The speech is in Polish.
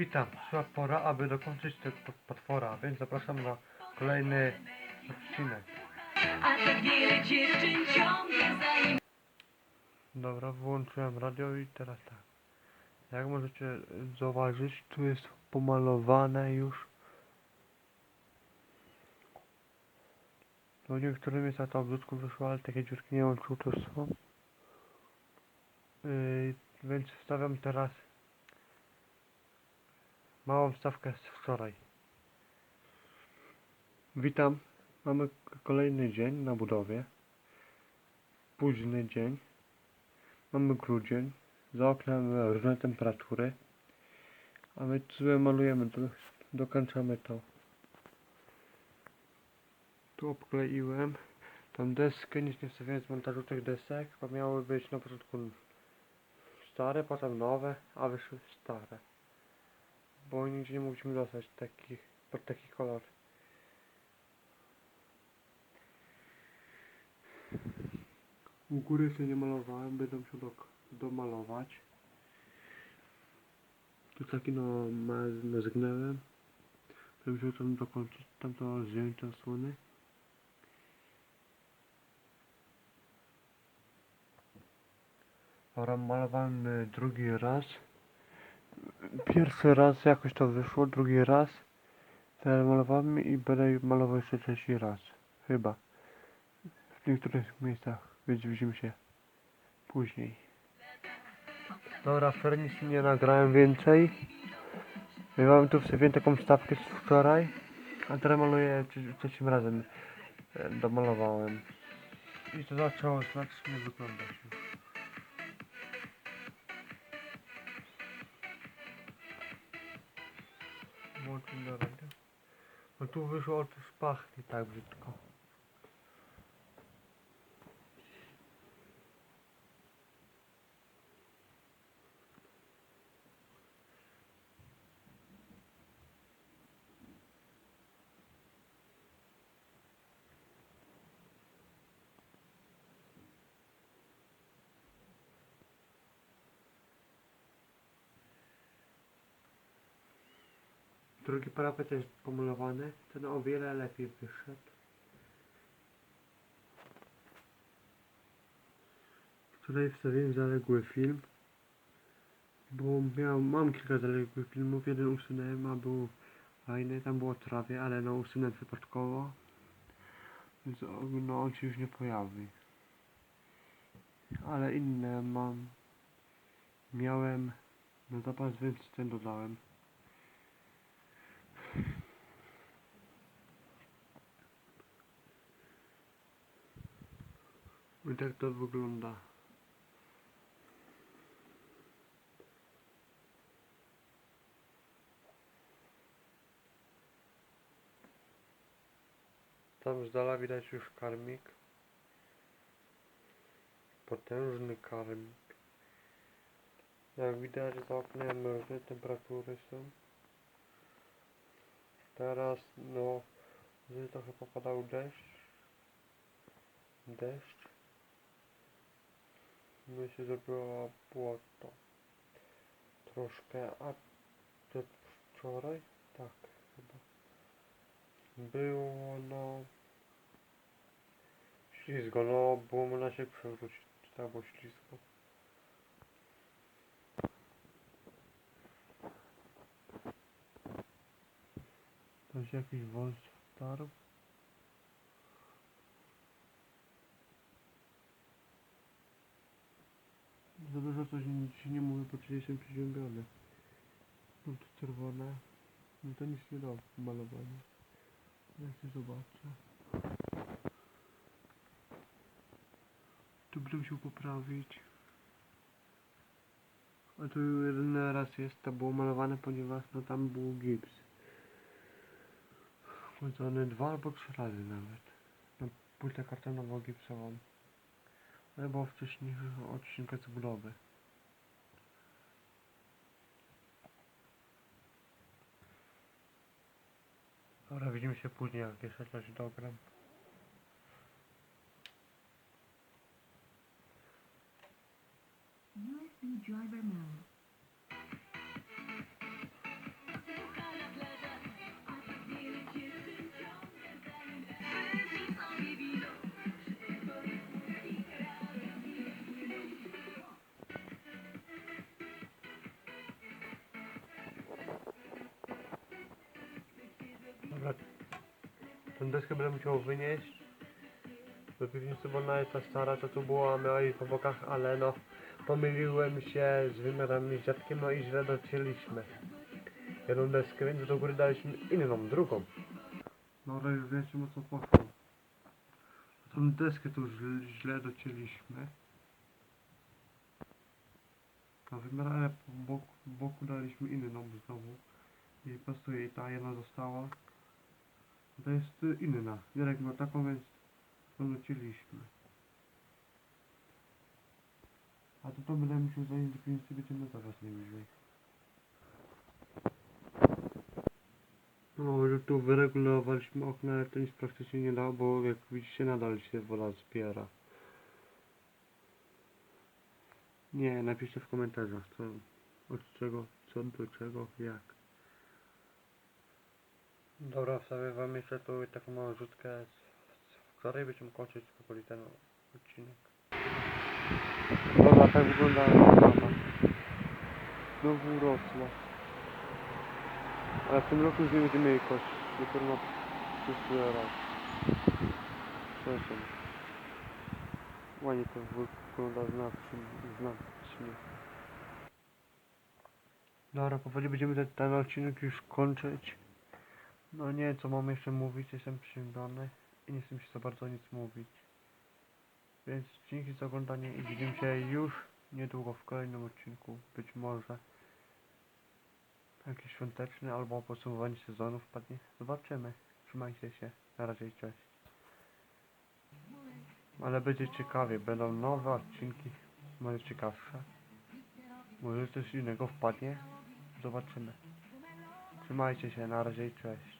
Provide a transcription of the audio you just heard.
Witam, przyszła pora, aby dokończyć tego potwora, więc zapraszam na kolejny odcinek. A wiele dziewczyn ciągle za nim Dobra, wyłączyłem radio i teraz tak. Jak możecie zauważyć, tu jest pomalowane już. No w niektórych miejscach to brzydko wyszło, ale takie dziurki nie wiem, czy to są. Yy, więc wstawiam teraz małą wstawkę z wczoraj. Witam. Mamy kolejny dzień na budowie. Późny dzień. Mamy grudzień. Za oknem różne temperatury. A my sobie malujemy, do, dokończamy to. Tu obkleiłem tą deskę, nic nie wstawiałem z montażu tych desek, bo miały być na początku stare, potem nowe, a wyszły stare. Bo nigdzie nie mogliśmy dostać takich, pod taki kolor. U góry jeszcze nie malowałem, będę musiał dok- domalować. Tu taki no, ma, nazgnęłem. Będę musiał tam dokończyć, tam to zdjąć te osłony. Dobra, malowałem y, drugi raz. Pierwszy raz jakoś to wyszło, drugi raz. Teraz malowałem i będę malował jeszcze trzeci raz. Chyba. W niektórych miejscach, więc widzimy się później. Dobra, wczoraj nie nagrałem więcej. Miałem tu sobie taką stawkę z wczoraj, a teraz maluję trze- trzecim razem. e, Domalowałem. I to zaczęło znacznie wyglądać tu wyszło od szpachty tak brzydko. Drugi parapet jest pomalowany, ten o wiele lepiej wyszedł. Tutaj wstawiłem zaległy film, bo miał, mam kilka zaległych filmów, jeden usunąłem, a był fajny, tam było trawie, ale no usunąłem przypadkowo, więc no on się już nie pojawi. Ale inne mam, miałem na zapas, więc ten dodałem. I tak to wygląda. Tam z dala widać już karmik. Potężny karmik. Jak widać za oknem różne temperatury są. Teraz no, trochę popadał deszcz. Deszcz. I się zrobiło błoto. Troszkę, a to wczoraj? Tak, chyba. Było no... Ślizgo, no było można się przewrócić, tak było ślizgo. To się jakiś wąż wtarł. Za dużo coś się nie mówi, bo czyli jestem przeziębiony. No to czerwone. No to nic nie da w malowaniu. Ja się zobaczę. Tu będę musiał poprawić. A tu jeden raz jest, to było malowane, ponieważ no tam był gips. Wchodzony dwa albo trzy razy nawet. Na płytę kartonową gipsową. Ale było wcześniej odcinka z budowy. Dobra, widzimy się później, jak jeszcze coś dogram. USB driver mode. Tę deskę będę musiał wynieść. Do piwnicy, bo ona jest ta stara, co tu była, miała jej po bokach, ale no pomyliłem się z wymiarami z dziadkiem, no i źle docięliśmy. Jedną deskę, więc do góry daliśmy inną, drugą. No ale już wiecie o co poszło. Tą deskę tu źle, docięliśmy. A wymiar, ale po boku, boku daliśmy inną znowu. I prostu jej ta jedna została. To jest y, inna. Jarek ma taką, więc polecieliśmy. A to to będę musiał zająć do piwnicy, będziemy zaraz najwyżej. No, że tu wyregulowaliśmy okna, ale to nic praktycznie nie da, bo jak widzicie nadal się woda zbiera. Nie, napiszcie w komentarzach, co, od czego, co do czego, jak. Dobra, wstawię wam jeszcze tu taką małą rzutkę, w której będziemy kończyć powoli ten odcinek. Dobra, tak wygląda sprawa. Znowu rosła. Ale w tym roku już nie będziemy jej kosić, dopiero na przyszły rok. Przepraszam. Ładnie to wygląda znacznie. znacznie. Dobra, powoli będziemy ten, ten odcinek już kończyć. No nie, co mam jeszcze mówić, jestem przygnany i nie chcę mi się za bardzo nic mówić. Więc dzięki za oglądanie i widzimy się już niedługo w kolejnym odcinku, być może jakiś świąteczny albo podsumowanie sezonu wpadnie. Zobaczymy. Trzymajcie się. Na razie cześć. Ale będzie ciekawie, będą nowe odcinki, może ciekawsze. Może coś innego wpadnie. Zobaczymy. Trzymajcie się, na razie cześć.